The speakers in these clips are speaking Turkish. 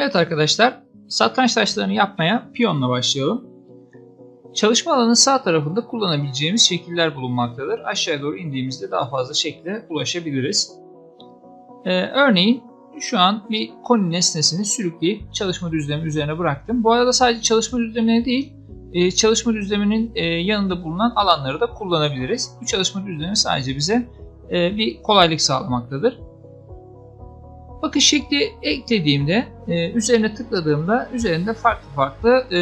Evet arkadaşlar, satranç taşlarını yapmaya piyonla başlayalım. Çalışma alanının sağ tarafında kullanabileceğimiz şekiller bulunmaktadır. Aşağıya doğru indiğimizde daha fazla şekle ulaşabiliriz. Ee, örneğin şu an bir koni nesnesini sürükleyip çalışma düzlemi üzerine bıraktım. Bu arada sadece çalışma düzlemine değil, e, çalışma düzleminin e, yanında bulunan alanları da kullanabiliriz. Bu çalışma düzlemi sadece bize e, bir kolaylık sağlamaktadır. Bakın şekli eklediğimde, e, üzerine tıkladığımda üzerinde farklı farklı e,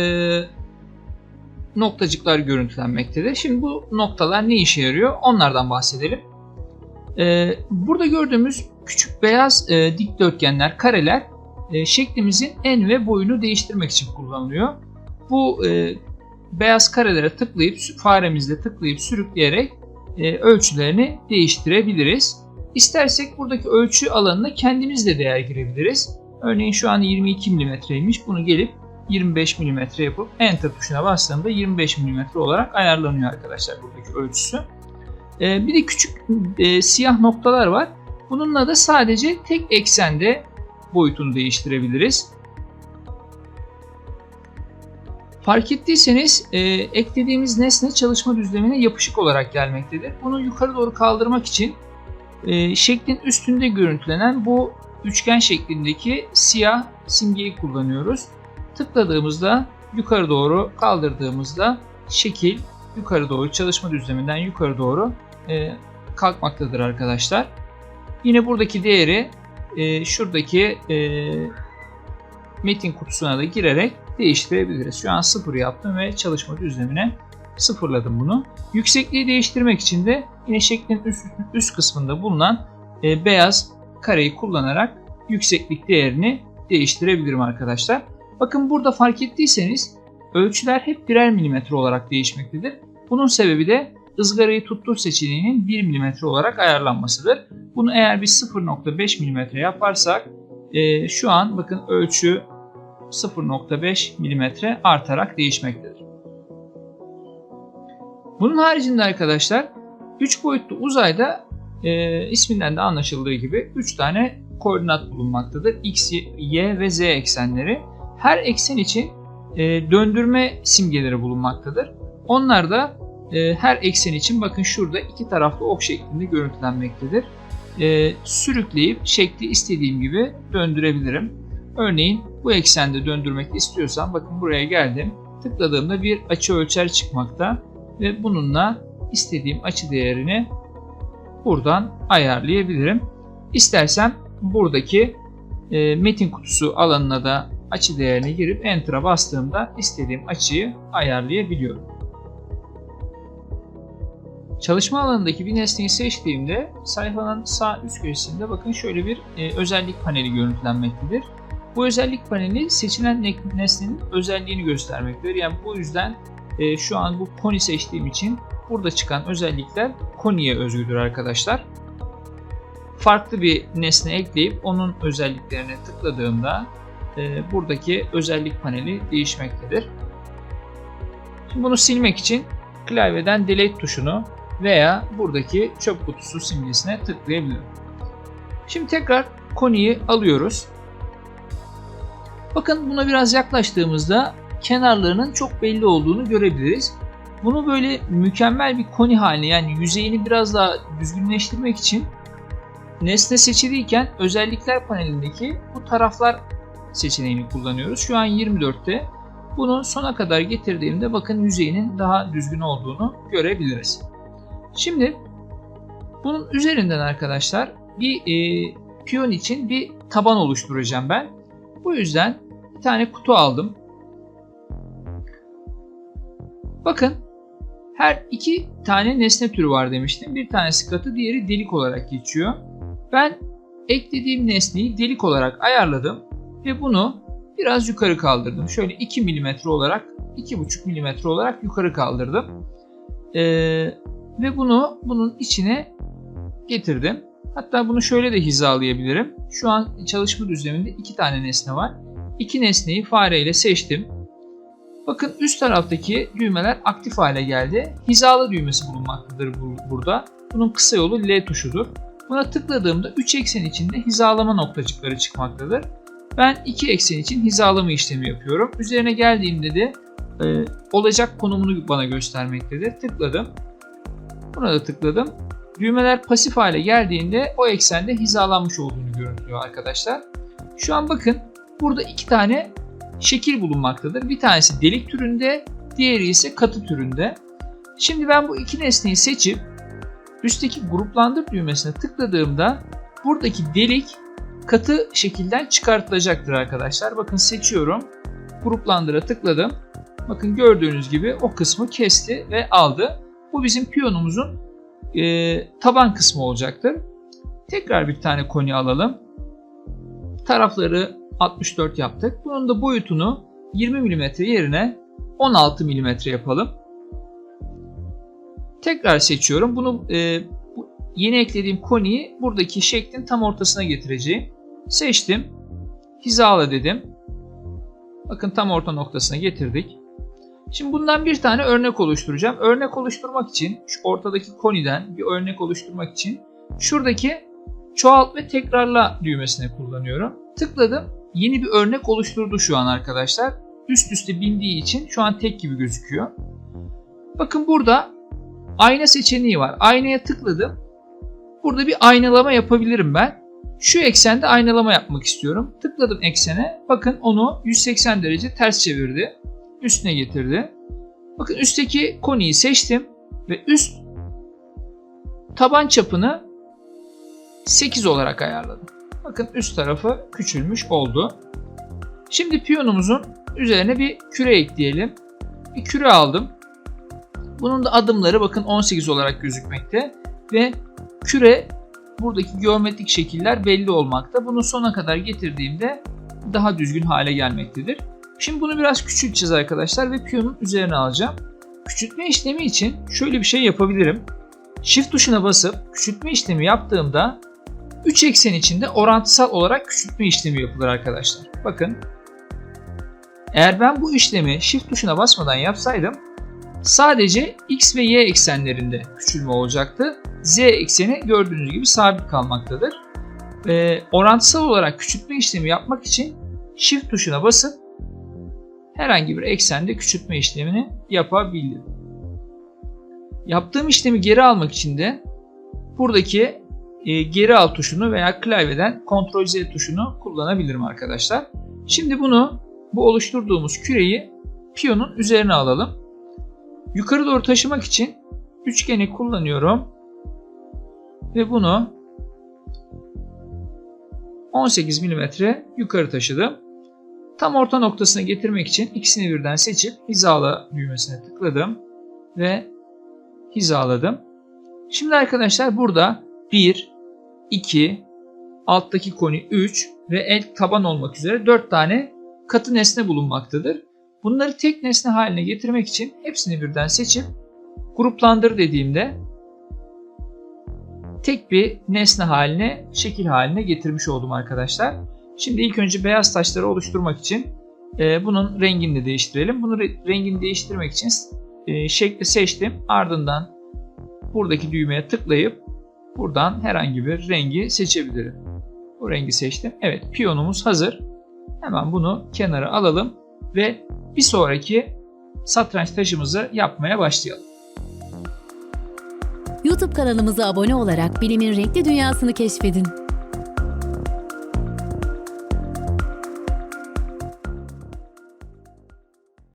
noktacıklar görüntülenmektedir. Şimdi bu noktalar ne işe yarıyor? Onlardan bahsedelim. E, burada gördüğümüz küçük beyaz e, dikdörtgenler, kareler e, şeklimizin en ve boyunu değiştirmek için kullanılıyor. Bu e, beyaz karelere tıklayıp faremizle tıklayıp sürükleyerek e, ölçülerini değiştirebiliriz. İstersek buradaki ölçü alanına kendimiz de değer girebiliriz. Örneğin şu an 22 mm'ymiş. Bunu gelip 25 mm yapıp Enter tuşuna bastığımda 25 mm olarak ayarlanıyor arkadaşlar buradaki ölçüsü. Ee, bir de küçük e, siyah noktalar var. Bununla da sadece tek eksende boyutunu değiştirebiliriz. Fark ettiyseniz e, eklediğimiz nesne çalışma düzlemine yapışık olarak gelmektedir. Bunu yukarı doğru kaldırmak için e, şeklin üstünde görüntülenen bu üçgen şeklindeki siyah simgeyi kullanıyoruz. Tıkladığımızda yukarı doğru kaldırdığımızda şekil yukarı doğru çalışma düzleminden yukarı doğru e, kalkmaktadır arkadaşlar. Yine buradaki değeri e, şuradaki e, metin kutusuna da girerek değiştirebiliriz. Şu an sıfır yaptım ve çalışma düzlemine sıfırladım bunu. Yüksekliği değiştirmek için de yine şeklin üst, üst kısmında bulunan e, beyaz kareyi kullanarak yükseklik değerini değiştirebilirim arkadaşlar. Bakın burada fark ettiyseniz ölçüler hep birer milimetre olarak değişmektedir. Bunun sebebi de ızgarayı tuttur seçeneğinin 1 milimetre olarak ayarlanmasıdır. Bunu eğer biz 0.5 milimetre yaparsak e, şu an bakın ölçü 0.5 milimetre artarak değişmektedir. Bunun haricinde arkadaşlar 3 boyutlu uzayda e, isminden de anlaşıldığı gibi 3 tane koordinat bulunmaktadır. X, Y ve Z eksenleri. Her eksen için e, döndürme simgeleri bulunmaktadır. Onlar da e, her eksen için bakın şurada iki taraflı ok şeklinde görüntülenmektedir. E, sürükleyip şekli istediğim gibi döndürebilirim. Örneğin bu eksende döndürmek istiyorsam bakın buraya geldim. Tıkladığımda bir açı ölçer çıkmakta ve bununla istediğim açı değerini buradan ayarlayabilirim. İstersem buradaki e, metin kutusu alanına da açı değerini girip Enter'a bastığımda istediğim açıyı ayarlayabiliyorum. Çalışma alanındaki bir nesneyi seçtiğimde sayfanın sağ üst köşesinde bakın şöyle bir e, özellik paneli görüntülenmektedir. Bu özellik paneli seçilen nesnenin özelliğini göstermektedir. Yani bu yüzden e, şu an bu koni seçtiğim için burada çıkan özellikler koniye özgüdür arkadaşlar. Farklı bir nesne ekleyip onun özelliklerine tıkladığımda e, buradaki özellik paneli değişmektedir. Şimdi bunu silmek için klavyeden delete tuşunu veya buradaki çöp kutusu simgesine tıklayabilirim. Şimdi tekrar koniyi alıyoruz. Bakın buna biraz yaklaştığımızda kenarlarının çok belli olduğunu görebiliriz. Bunu böyle mükemmel bir koni haline yani yüzeyini biraz daha düzgünleştirmek için nesne seçiliyken özellikler panelindeki bu taraflar seçeneğini kullanıyoruz. Şu an 24'te. Bunu sona kadar getirdiğimde bakın yüzeyinin daha düzgün olduğunu görebiliriz. Şimdi bunun üzerinden arkadaşlar bir e, piyon için bir taban oluşturacağım ben. Bu yüzden bir tane kutu aldım. Bakın her iki tane nesne türü var demiştim. Bir tanesi katı diğeri delik olarak geçiyor. Ben eklediğim nesneyi delik olarak ayarladım ve bunu biraz yukarı kaldırdım. Şöyle 2 mm olarak 2,5 mm olarak yukarı kaldırdım. Ee, ve bunu bunun içine getirdim. Hatta bunu şöyle de hizalayabilirim. Şu an çalışma düzleminde iki tane nesne var. İki nesneyi fareyle seçtim. Bakın üst taraftaki düğmeler aktif hale geldi. Hizalı düğmesi bulunmaktadır burada. Bunun kısa yolu L tuşudur. Buna tıkladığımda 3 eksen içinde hizalama noktacıkları çıkmaktadır. Ben iki eksen için hizalama işlemi yapıyorum. Üzerine geldiğimde de e, olacak konumunu bana göstermektedir. Tıkladım. Buna da tıkladım. Düğmeler pasif hale geldiğinde o eksende hizalanmış olduğunu görüntülüyor arkadaşlar. Şu an bakın burada iki tane şekil bulunmaktadır. Bir tanesi delik türünde, diğeri ise katı türünde. Şimdi ben bu iki nesneyi seçip üstteki gruplandır düğmesine tıkladığımda buradaki delik katı şekilden çıkartılacaktır arkadaşlar. Bakın seçiyorum. Gruplandıra tıkladım. Bakın gördüğünüz gibi o kısmı kesti ve aldı. Bu bizim piyonumuzun e, taban kısmı olacaktır. Tekrar bir tane koni alalım. Tarafları 64 yaptık. Bunun da boyutunu 20 mm yerine 16 mm yapalım. Tekrar seçiyorum. Bunu e, yeni eklediğim koniyi buradaki şeklin tam ortasına getireceğim. Seçtim. Hizala dedim. Bakın tam orta noktasına getirdik. Şimdi bundan bir tane örnek oluşturacağım. Örnek oluşturmak için şu ortadaki koniden bir örnek oluşturmak için şuradaki çoğalt ve tekrarla düğmesini kullanıyorum. Tıkladım. Yeni bir örnek oluşturdu şu an arkadaşlar. Üst üste bindiği için şu an tek gibi gözüküyor. Bakın burada ayna seçeneği var. Aynaya tıkladım. Burada bir aynalama yapabilirim ben. Şu eksende aynalama yapmak istiyorum. Tıkladım eksene. Bakın onu 180 derece ters çevirdi. Üstüne getirdi. Bakın üstteki koniyi seçtim ve üst taban çapını 8 olarak ayarladım. Bakın üst tarafı küçülmüş oldu. Şimdi piyonumuzun üzerine bir küre ekleyelim. Bir küre aldım. Bunun da adımları bakın 18 olarak gözükmekte ve küre buradaki geometrik şekiller belli olmakta. Bunu sona kadar getirdiğimde daha düzgün hale gelmektedir. Şimdi bunu biraz küçülteceğiz arkadaşlar ve piyonun üzerine alacağım. Küçültme işlemi için şöyle bir şey yapabilirim. Shift tuşuna basıp küçültme işlemi yaptığımda 3 eksen içinde orantısal olarak küçültme işlemi yapılır arkadaşlar. Bakın. Eğer ben bu işlemi Shift tuşuna basmadan yapsaydım sadece X ve Y eksenlerinde küçülme olacaktı. Z ekseni gördüğünüz gibi sabit kalmaktadır. Ee, orantısal olarak küçültme işlemi yapmak için Shift tuşuna basıp herhangi bir eksende küçültme işlemini yapabilirim. Yaptığım işlemi geri almak için de buradaki e, geri al tuşunu veya klavyeden Ctrl Z tuşunu kullanabilirim arkadaşlar. Şimdi bunu bu oluşturduğumuz küreyi piyonun üzerine alalım. Yukarı doğru taşımak için üçgeni kullanıyorum ve bunu 18 mm yukarı taşıdım. Tam orta noktasına getirmek için ikisini birden seçip hizala düğmesine tıkladım ve hizaladım. Şimdi arkadaşlar burada 1, 2, alttaki koni 3 ve el taban olmak üzere 4 tane katı nesne bulunmaktadır. Bunları tek nesne haline getirmek için hepsini birden seçip gruplandır dediğimde tek bir nesne haline, şekil haline getirmiş oldum arkadaşlar. Şimdi ilk önce beyaz taşları oluşturmak için e, bunun rengini de değiştirelim. Bunu re- rengini değiştirmek için e, şekli seçtim. Ardından buradaki düğmeye tıklayıp buradan herhangi bir rengi seçebilirim. Bu rengi seçtim. Evet piyonumuz hazır. Hemen bunu kenara alalım ve bir sonraki satranç taşımızı yapmaya başlayalım. YouTube kanalımıza abone olarak bilimin renkli dünyasını keşfedin.